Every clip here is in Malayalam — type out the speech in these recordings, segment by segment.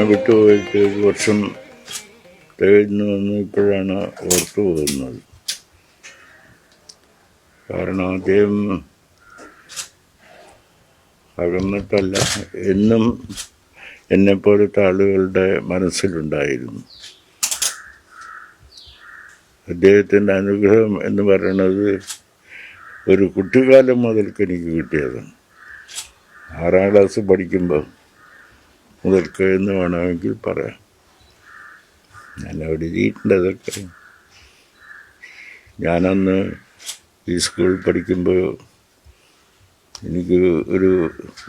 നമ്മെ വിട്ടുപോയിട്ട് വർഷം തികഞ്ഞു വന്നു ഇപ്പോഴാണ് ഓർത്തു പോകുന്നത്. കാരണം അദ്ദേഹം അകന്നിട്ടല്ല എന്നും എന്നെപ്പോലത്തെ ആളുകളുടെ മനസ്സിലുണ്ടായിരുന്നു. അദ്ദേഹത്തിന്റെ അനുഗ്രഹം എന്ന് പറയുന്നത് ഒരു കുട്ടിക്കാലം മുതൽക്ക് എനിക്ക് കിട്ടിയതാണ്. ആറാം ക്ലാസ് പഠിക്കുമ്പോൾ മുതൽക്ക് എന്ന് വേണമെങ്കിൽ പറയാം. ഞാൻ അവിടെ എഴുതിയിട്ടുണ്ടതൊക്കെ ഞാനന്ന് ഈ സ്കൂളിൽ പഠിക്കുമ്പോൾ എനിക്ക് ഒരു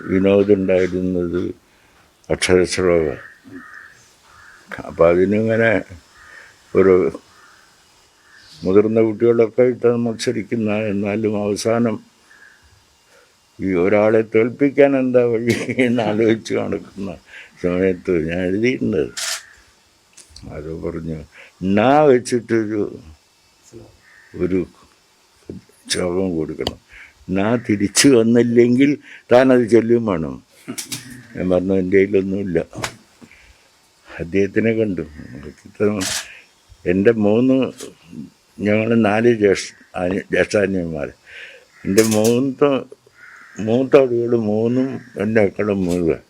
വിനോദം ഉണ്ടായിരുന്നത് അക്ഷരശ്ലോക അപ്പം അതിനിങ്ങനെ ഒരു മുതിർന്ന കുട്ടികളൊക്കെ ഇട്ട് മത്സരിക്കുന്ന എന്നാലും അവസാനം ഈ ഒരാളെ തോൽപ്പിക്കാൻ എന്താ വഴി എന്ന് ആലോചിച്ച് നടക്കുന്ന സമയത്ത് ഞാൻ എഴുതിയിട്ടുണ്ട്. അത് പറഞ്ഞു നാ വെച്ചിട്ടൊരു ഒരു ശോകം കൊടുക്കണം. നാ തിരിച്ചു വന്നില്ലെങ്കിൽ താനത് ചൊല്ലും വേണം. ഞാൻ പറഞ്ഞു എന്റെ കയ്യിലൊന്നുമില്ല. അദ്ദേഹത്തിനെ കണ്ടു. എന്റെ മൂന്ന് ഞങ്ങൾ നാല് ജ്യേഷ്ഠ ജ്യേഷ്ഠാന്യന്മാർ എന്റെ മൂത്ത മൂത്ത ആളുകൾ മൂന്നും എന്റെ അക്കടം മുഴുവൻ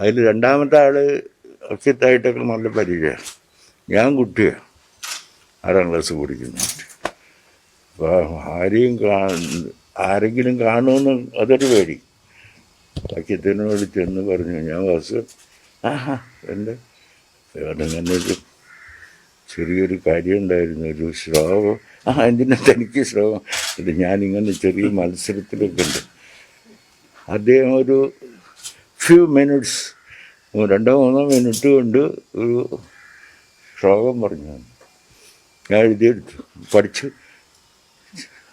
അതിൽ രണ്ടാമത്തെ ആൾ ഒക്കത്തായിട്ടൊക്കെ നല്ല പരിചയമാണ് ഞാൻ കുട്ടിയാണ് ആറാം ക്ലാസ് പഠിക്കുന്നു. അപ്പോൾ ആരെയും കാ ആരെങ്കിലും കാണുമെന്ന് അതൊരു പേടി. അച്ഛത്തിനോട് ചെന്ന് പറഞ്ഞു ഞാൻ വാസു. ആഹാ എന്റെ ഒരു ചെറിയൊരു കാര്യം ഉണ്ടായിരുന്നു ഒരു ശ്ലോകം. ആ എന്തിനാ തനിക്ക് ശ്ലോകം? ഇത് ഞാനിങ്ങനെ ചെറിയ മത്സരത്തിലൊക്കെ ഉണ്ട് അദ്ദേഹം ഒരു ഫ്യൂ മിനിറ്റ്സ് രണ്ടോ മൂന്നോ മിനിറ്റ് കൊണ്ട് ഒരു ശ്ലോകം പറഞ്ഞു. ഞാൻ എഴുതിയെടുത്തു. പഠിച്ചു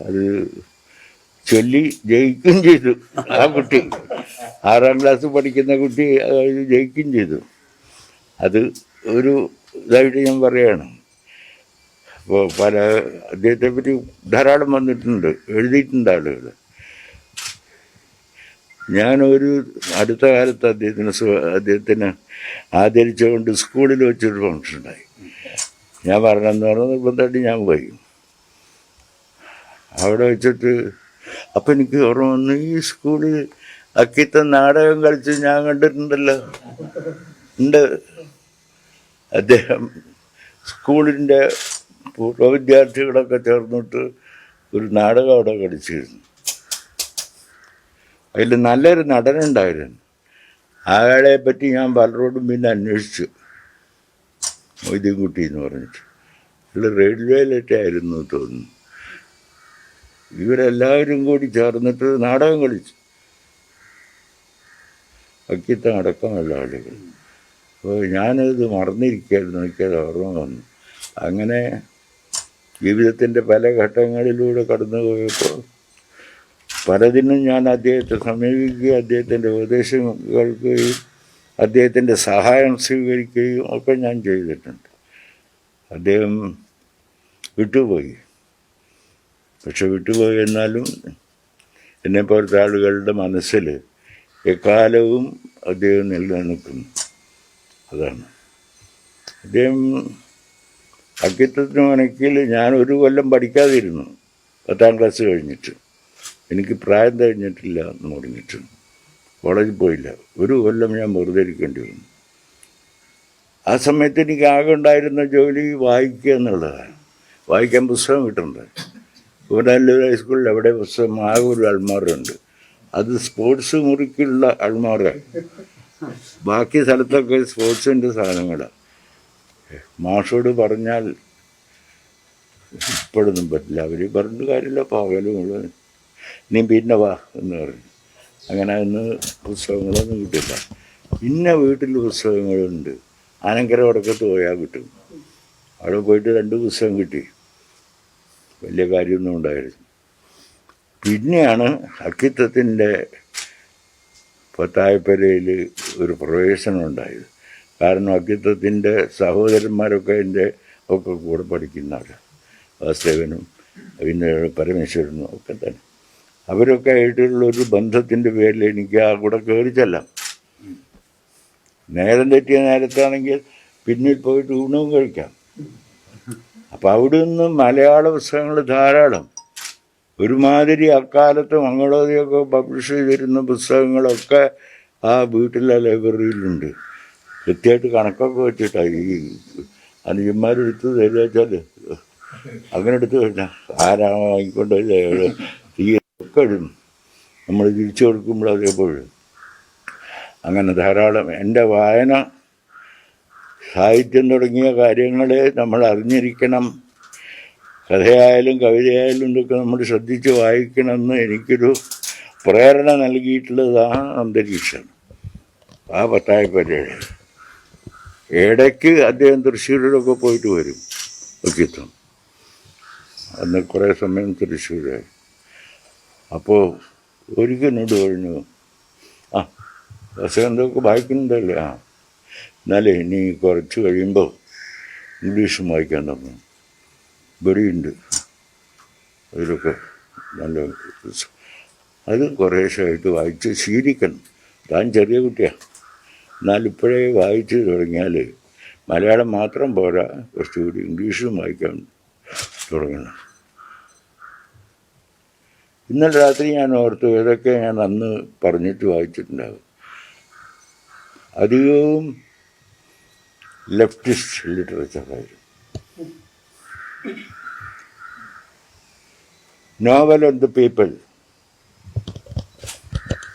അത് ചൊല്ലി ജയിക്കുകയും ചെയ്തു. ആ കുട്ടി ആറാം ക്ലാസ് പഠിക്കുന്ന കുട്ടി ജയിക്കുകയും ചെയ്തു. അത് ഒരു ഇതായിട്ട് ഞാൻ അപ്പോൾ പല അദ്ദേഹത്തെ പറ്റി ധാരാളം വന്നിട്ടുണ്ട് എഴുതിയിട്ടുണ്ട് ആളുകൾ. ഞാനൊരു അടുത്ത കാലത്ത് അദ്ദേഹത്തിന് അദ്ദേഹത്തിന് ആദരിച്ചുകൊണ്ട് സ്കൂളിൽ വെച്ചൊരു ഫംഗ്ഷൻ ഉണ്ടായി ഞാൻ പറഞ്ഞെന്ന് പറഞ്ഞ നിർബന്ധമായിട്ട് ഞാൻ പോയി. അവിടെ വെച്ചിട്ട് അപ്പം എനിക്ക് ഓർമ്മ വന്നു ഈ സ്കൂളിൽ അക്കിത്ത നാടകം കളിച്ച് ഞാൻ കണ്ടിട്ടുണ്ടല്ലോ. ഉണ്ട്. അദ്ദേഹം സ്കൂളിന്റെ പൂർവ വിദ്യാർത്ഥികളൊക്കെ ചേർന്നിട്ട് ഒരു നാടകം അവിടെ കളിച്ചിരുന്നു. അതിൽ നല്ലൊരു നടനുണ്ടായിരുന്നു. അയാളെ പറ്റി ഞാൻ പലരോടും പിന്നെ അന്വേഷിച്ചു. മൊയ്തീൻകുട്ടി എന്ന് പറഞ്ഞിട്ട്. അയാൾ റെയിൽവേയിലേറ്റായിരുന്നു തോന്നുന്നു. ഇവരെല്ലാവരും കൂടി ചേർന്നിട്ട് നാടകം കളിച്ചു. അക്കിത്തം അടക്കമുള്ള ആളുകൾ. അപ്പോൾ ഞാനത് മറന്നിരിക്കുകയായിരുന്നു. എനിക്കത് ഓർമ്മ വന്നു. അങ്ങനെ ജീവിതത്തിന്റെ പല ഘട്ടങ്ങളിലൂടെ കടന്നു പോയപ്പോൾ പലതിനും ഞാൻ അദ്ദേഹത്തെ സമീപിക്കുകയും അദ്ദേഹത്തിന്റെ ഉപദേശം കേൾക്കുകയും അദ്ദേഹത്തിന്റെ സഹായം സ്വീകരിക്കുകയും ഒക്കെ ഞാൻ ചെയ്തിട്ടുണ്ട്. അദ്ദേഹം വിട്ടുപോയി. പക്ഷെ വിട്ടുപോയി എന്നാലും എന്നെപ്പോലത്തെ ആളുകളുടെ മനസ്സിൽ എക്കാലവും അദ്ദേഹം നിലനിൽക്കുന്നു. അതാണ്. അദ്ദേഹം അക്കിത്തത്തിന് മനക്കിൽ ഞാൻ ഒരു കൊല്ലം പഠിക്കാതിരുന്നു. പത്താം ക്ലാസ് കഴിഞ്ഞിട്ട്. എനിക്ക് പ്രായം കഴിഞ്ഞിട്ടില്ല എന്ന് പറഞ്ഞിട്ട് കോളേജിൽ പോയില്ല. ഒരു കൊല്ലം ഞാൻ വെറുതെ ഇരിക്കേണ്ടി വന്നു. ആ സമയത്ത് എനിക്ക് ആകെ ഉണ്ടായിരുന്ന ജോലി വായിക്കുക എന്നുള്ളതാണ്. വായിക്കാൻ പുസ്തകം കിട്ടുന്നത് കൂടാലൂർ ഹൈസ്കൂളിൽ എവിടെ പുസ്തകം ആകെ ഒരു അൾമാറുണ്ട് അത് സ്പോർട്സ് മുറിക്കുള്ള അൾമാറാണ് ബാക്കി സ്ഥലത്തൊക്കെ സ്പോർട്സിന്റെ സാധനങ്ങളാണ് മാഷോട് പറഞ്ഞാൽ ഇപ്പോഴൊന്നും പറ്റില്ല. അവർ പറഞ്ഞിട്ട് കാര്യമില്ല പകലും നീ പിന്നെ വാ എന്ന് പറഞ്ഞു. അങ്ങനെ അന്ന് പുസ്തകങ്ങളൊന്നും കിട്ടില്ല. പിന്നെ വീട്ടിൽ പുസ്തകങ്ങളുണ്ട്. ആനങ്കര വടക്കത്ത് പോയാൽ കിട്ടും. അവിടെ പോയിട്ട് രണ്ട് പുസ്തകം കിട്ടി. വലിയ കാര്യമൊന്നും ഉണ്ടായിരുന്നു പിന്നെയാണ് അക്കിത്തത്തിന്റെ പത്തായപ്പരയിൽ ഒരു പ്രവേശനം ഉണ്ടായത്. കാരണം അക്കിത്തത്തിന്റെ സഹോദരന്മാരൊക്കെ എന്റെ ഒക്കെ കൂടെ പഠിക്കുന്നവരാണ് വാസുദേവനും പിന്നെ പരമേശ്വരനും ഒക്കെ തന്നെ. അവരൊക്കെ ആയിട്ടുള്ള ഒരു ബന്ധത്തിന്റെ പേരിൽ എനിക്ക് ആ കൂടെ കയറി ചെല്ലാം. നേരം തെറ്റിയ നേരത്താണെങ്കിൽ പിന്നിൽ പോയിട്ട് ഊണവും കഴിക്കാം. അപ്പം അവിടെ നിന്ന് മലയാള പുസ്തകങ്ങൾ ധാരാളം. ഒരുമാതിരി അക്കാലത്ത് മംഗളോദയൊക്കെ പബ്ലിഷ് ചെയ്തിരുന്ന പുസ്തകങ്ങളൊക്കെ ആ വീട്ടിലെ ലൈബ്രറിയിലുണ്ട്. കൃത്യമായിട്ട് കണക്കൊക്കെ വെച്ചിട്ടാണ് ഈ അനുജന്മാരെടുത്ത് തരിക വെച്ചാൽ അങ്ങനെ എടുത്ത് കഴിഞ്ഞാൽ ആരാ വാങ്ങിക്കൊണ്ട് തീ ഒക്കെ ഇടും. നമ്മൾ തിരിച്ചു കൊടുക്കുമ്പോൾ അതേപോലെ അങ്ങനെ ധാരാളം എന്റെ വായന സാഹിത്യം തുടങ്ങിയ കാര്യങ്ങളെ നമ്മൾ അറിഞ്ഞിരിക്കണം. കഥയായാലും കവിതയായാലും ഇതൊക്കെ നമ്മൾ ശ്രദ്ധിച്ച് വായിക്കണമെന്ന് എനിക്കൊരു പ്രേരണ നൽകിയിട്ടുള്ളത് ആ അന്തരീക്ഷമാണ് ആ പത്തായപ്പേരയുടെ ഇടയ്ക്ക് അദ്ദേഹം തൃശ്ശൂരിലൊക്കെ പോയിട്ട് വരും. വ്യക്തിത്വം അന്ന് കുറേ സമയം തൃശ്ശൂരായി. അപ്പോൾ ഒരിക്കലിനോട് പറഞ്ഞു ആ വസന്തമൊക്കെ വായിക്കുന്നുണ്ടല്ലേ? ആ. എന്നാലേ ഇനി കുറച്ച് കഴിയുമ്പോൾ ഇംഗ്ലീഷും വായിക്കാൻ തന്നു ബെറിയുണ്ട്. അതിലൊക്കെ നല്ല. അത് കുറേശ്ശായിട്ട് വായിച്ച് ശീലിക്കണം. താൻ ചെറിയ കുട്ടിയാണ് എന്നാൽ ഇപ്പോഴേ വായിച്ച് തുടങ്ങിയാൽ മലയാളം മാത്രം പോരാ കുറച്ചുകൂടി ഇംഗ്ലീഷും വായിക്കാൻ തുടങ്ങണം. ഇന്നലെ രാത്രി ഞാൻ ഓർത്തു ഇതൊക്കെ ഞാൻ അന്ന് പറഞ്ഞിട്ട് വായിച്ചിട്ടുണ്ടാകും അധികവും leftist ലിറ്ററേച്ചറായിരുന്നു novel of the people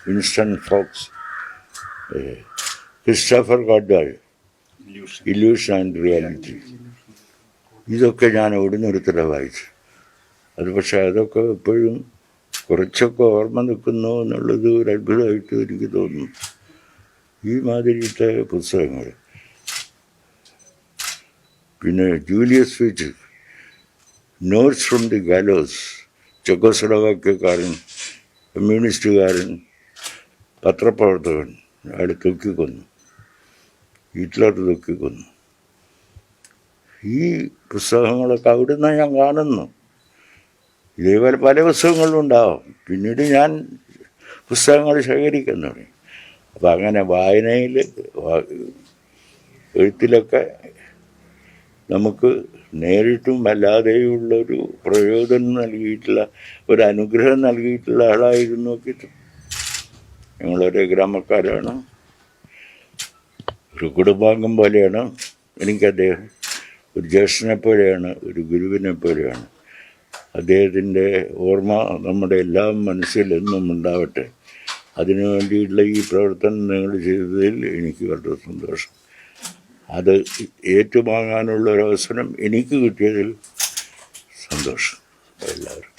Winston Fox Christopher Caudwell illusion and reality ഇതൊക്കെ ഞാൻ ഓടുന്നൊരുത്തര വായിച്ചു. അത് പക്ഷേ അതൊക്കെ എപ്പോഴും കുറച്ചൊക്കെ ഓർമ്മ നിൽക്കുന്നു എന്നുള്ളത് ഒരു അത്ഭുതമായിട്ട് എനിക്ക് തോന്നുന്നു. ഈ മാതിരിത്തെ പുസ്തകങ്ങൾ. പിന്നെ Julius Fucik notes from the gallows ചെക്കോസ്ലോവാക്യക്കാരൻ കമ്മ്യൂണിസ്റ്റുകാരൻ പത്രപ്രവർത്തകൻ അയാൾ തൂക്കിക്കൊന്നു ഹിറ്റ്ലർ കൊന്നു ഈ പുസ്തകങ്ങളൊക്കെ അവിടെ നിന്നാണ് ഞാൻ കാണുന്നു. ഇതേപോലെ പല പുസ്തകങ്ങളും ഉണ്ടാവും പിന്നീട് ഞാൻ പുസ്തകങ്ങൾ ശേഖരിക്കാൻ തുടങ്ങി അപ്പം അങ്ങനെ വായനയിൽ എഴുത്തിലൊക്കെ നമുക്ക് നേരിട്ടും അല്ലാതെയുള്ളൊരു പ്രയോജനം നൽകിയിട്ടുള്ള ഒരു അനുഗ്രഹം നൽകിയിട്ടുള്ള ആളായിരുന്നു. നോക്കിയിട്ട് ഞങ്ങളൊരു ഗ്രാമക്കാരാണ്. കുടുംബാംഗം പോലെയാണ് എനിക്ക് അദ്ദേഹം. ഒരു ജ്യേഷ്ഠനെ പോലെയാണ് ഒരു ഗുരുവിനെ പോലെയാണ്. അദ്ദേഹത്തിന്റെ ഓർമ്മ നമ്മുടെ എല്ലാ മനസ്സിലെന്നും ഉണ്ടാവട്ടെ. അതിനു വേണ്ടിയുള്ള ഈ പ്രവർത്തനം നിങ്ങൾ ചെയ്തതിൽ എനിക്ക് വളരെ സന്തോഷം. അത് ഏറ്റുവാങ്ങാനുള്ള ഒരു അവസരം എനിക്ക് കിട്ടിയതിൽ സന്തോഷം. എല്ലാവരും.